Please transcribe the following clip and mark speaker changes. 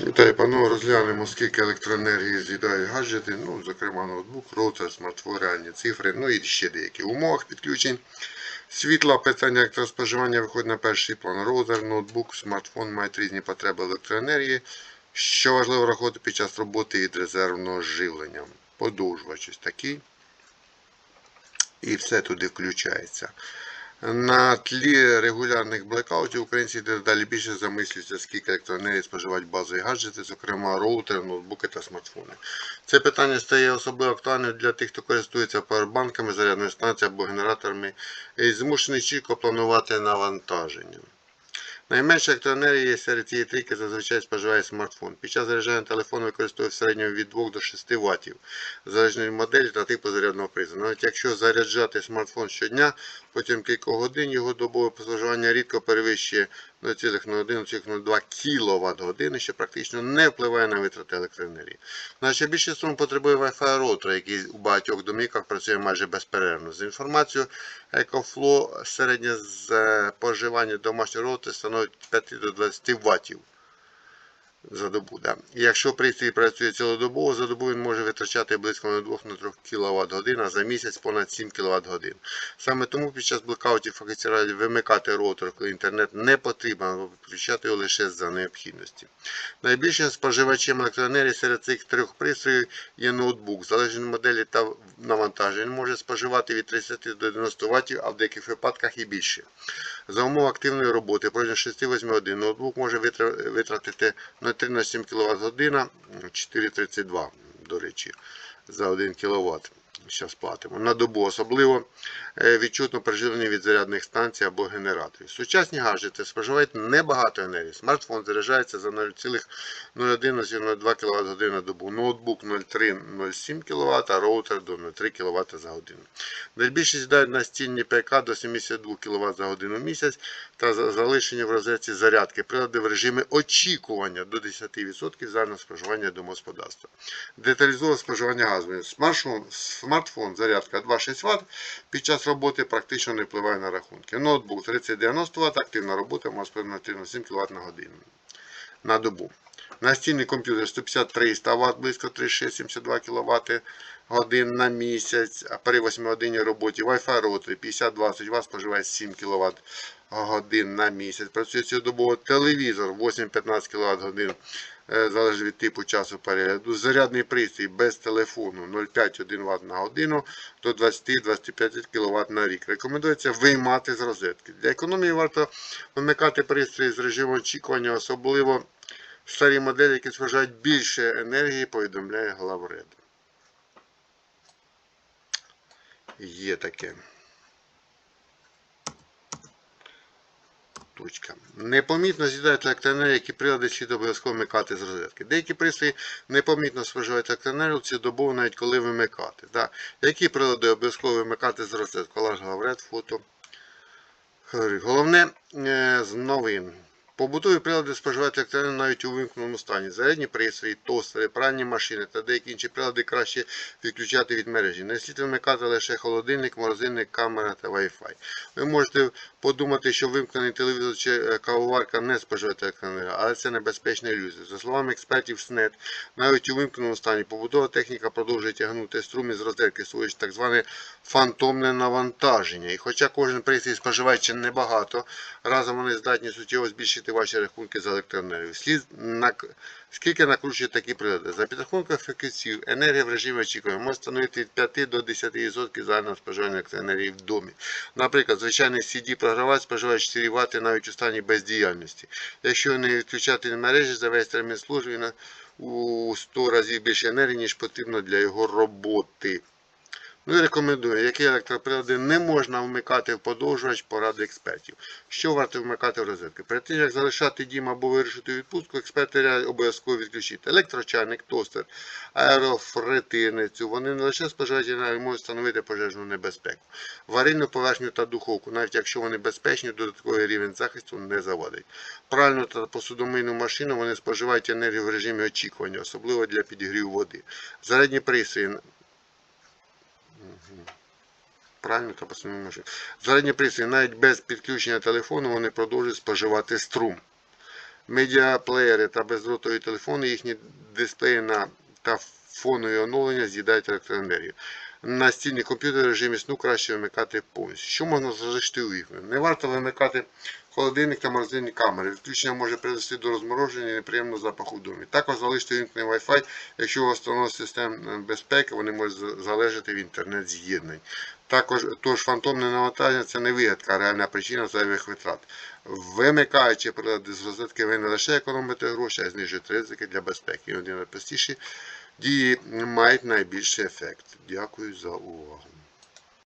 Speaker 1: Вітаю, панове, розглянемо, скільки електроенергії з'їдають гаджети, ну, зокрема ноутбук, роутер, смартфон, реальні цифри, ну і ще деякі умовах підключень. Світла, питання електроспоживання виходить на перший план. Роутер, ноутбук, смартфон мають різні потреби електроенергії, що важливо враховувати під час роботи від резервного живлення. Подовжувач такий. І все туди включається. На тлі регулярних блекаутів українці дедалі більше замислюються, скільки електроенергії споживають базові гаджети, зокрема роутери, ноутбуки та смартфони. Це питання стає особливо актуальним для тих, хто користується павербанками, зарядною станцією або генераторами і змушений чітко планувати навантаження. Найменше електроенергії серед цієї трійки зазвичай споживає смартфон. Під час заряджання телефон використовує в середньому від 2 до 6 Вт, залежно від моделі та типу зарядного пристрою. Навіть якщо заряджати смартфон щодня, потім кілька годин його добове споживання рідко перевищує 0,1-0,2 кВт години, що практично не впливає на витрати електроенергії. Значить, більше струм потребує Wi-Fi роутера, який у багатьох домівках працює майже безперервно. За інформацією EcoFlow, середнє споживання домашнього роутера становить 5 до 20 Вт за добу. Да. Якщо пристрій працює цілодобово, за добу він може витрачати близько на 2-3 кВт годин, а за місяць понад 7 кВт годин. Саме тому під час блокаутів фахівці вимикати роутер, коли інтернет не потрібен, або відключати його лише за необхідності. Найбільшим споживачем електроенергії серед цих трьох пристроїв є ноутбук. Залежно від моделі та навантаження, він може споживати від 30 до 90 Вт, а в деяких випадках і більше. За умов активної роботи протягом 6-8 годин ноутбук може витратити на 3-7 кВт година 4,32 до речі, за 1 кВт. Зараз платимо. На добу особливо е, відчутно приживлені від зарядних станцій або генераторів. Сучасні гаджети споживають небагато енергії. Смартфон заряджається за 0,01-0,2 кВт годин на добу, ноутбук 0,3-0,7 кВт, а роутер до 0,3 кВт за годину. Найбільше з'їдають настільні ПК до 72 кВт за годину в місяць та за- залишені в розетці зарядки, прилади в режимі очікування до 10% загального споживання домогосподарства. Деталізоване споживання газу. Смартфон, смартфон зарядка 2,6 Вт під час роботи практично не впливає на рахунки. Ноутбук 3090 Вт, активна робота може на 7 кВт на годину на добу. Настільний комп'ютер 150-300 Вт, близько 36-72 кВт годин на місяць, а при 8 годині роботі Wi-Fi роутер 50-20 Вт споживає 7 кВт годин на місяць. Працює цілодобово телевізор 8-15 кВт годин, залежить від типу часу перегляду. Зарядний пристрій без телефону 0,5-1 Вт на годину до 20-25 кВт на рік. Рекомендується виймати з розетки. Для економії варто вимикати пристрій з режиму очікування, особливо старі моделі, які споживають більше енергії, повідомляє главред. Є таке. Точка. Непомітно з'їдають електроенергію, які прилади слід обов'язково вмикати з розетки. Деякі пристрої непомітно споживають електроенергію цілодобово, навіть коли вимикати. Да. Які прилади обов'язково вимикати з розетки? Колаж говорять, фото. Головне е, з новин. Побутові прилади споживають електроенергію навіть у вимкненому стані. Зарядні пристрої, тостери, пральні машини та деякі інші прилади краще відключати від мережі. Не слід вимикати лише холодильник, морозильник, камера та Wi-Fi. Ви можете подумати, що вимкнений телевізор чи е, кавоварка не споживає електроенергію, але це небезпечна ілюзія. За словами експертів СНЕТ, навіть у вимкненому стані побутова техніка продовжує тягнути струм із розетки, створюючи так зване фантомне навантаження. І хоча кожен пристрій споживає чи небагато, разом вони здатні суттєво збільшити ваші рахунки за електроенергію. Слід нак... Скільки накручують такі прилади? За підрахунком фахівців, енергія в режимі очікування може становити від 5 до 10% загального споживання електроенергії в домі. Наприклад, звичайний CD-програвач споживає 4 Вт навіть у стані бездіяльності. Якщо не відключати мережі за весь термін служби, у 100 разів більше енергії, ніж потрібно для його роботи. Ну і рекомендую, які електроприлади не можна вмикати в подовжувач поради експертів. Що варто вмикати в розетки? Перед тим, як залишати дім або вирішити відпустку, експерти обов'язково відключити електрочайник, тостер, аерофретирницю. Вони не лише споживають енергію, можуть становити пожежну небезпеку. Варильну поверхню та духовку, навіть якщо вони безпечні, додатковий рівень захисту не заводить. Пральну та посудомийну машину вони споживають енергію в режимі очікування, особливо для підігріву води. Зарядні пристрої Правильно, та машину. Зарядні пристрої навіть без підключення телефону вони продовжують споживати струм. Медіаплеєри та бездротові телефони, їхні дисплеї на та фонові оновлення з'їдають електроенергію. Настільні комп'ютери в режимі сну краще вимикати повністю. Що можна залишити увімкненим? Не варто вимикати холодильник та морозильні камери. Відключення може привести до розмороження і неприємного запаху в домі. Також залишити увімкнений Wi-Fi, якщо у вас встановлено систем безпеки, вони можуть залежати від інтернет-з'єднань. Також тож фантомне навантаження це не вигадка, а реальна причина зайвих витрат. Вимикаючи прилади з розетки, ви не лише економите гроші, а й знижуєте ризики для безпеки. Один найпростіші дії мають найбільший ефект. Дякую за увагу.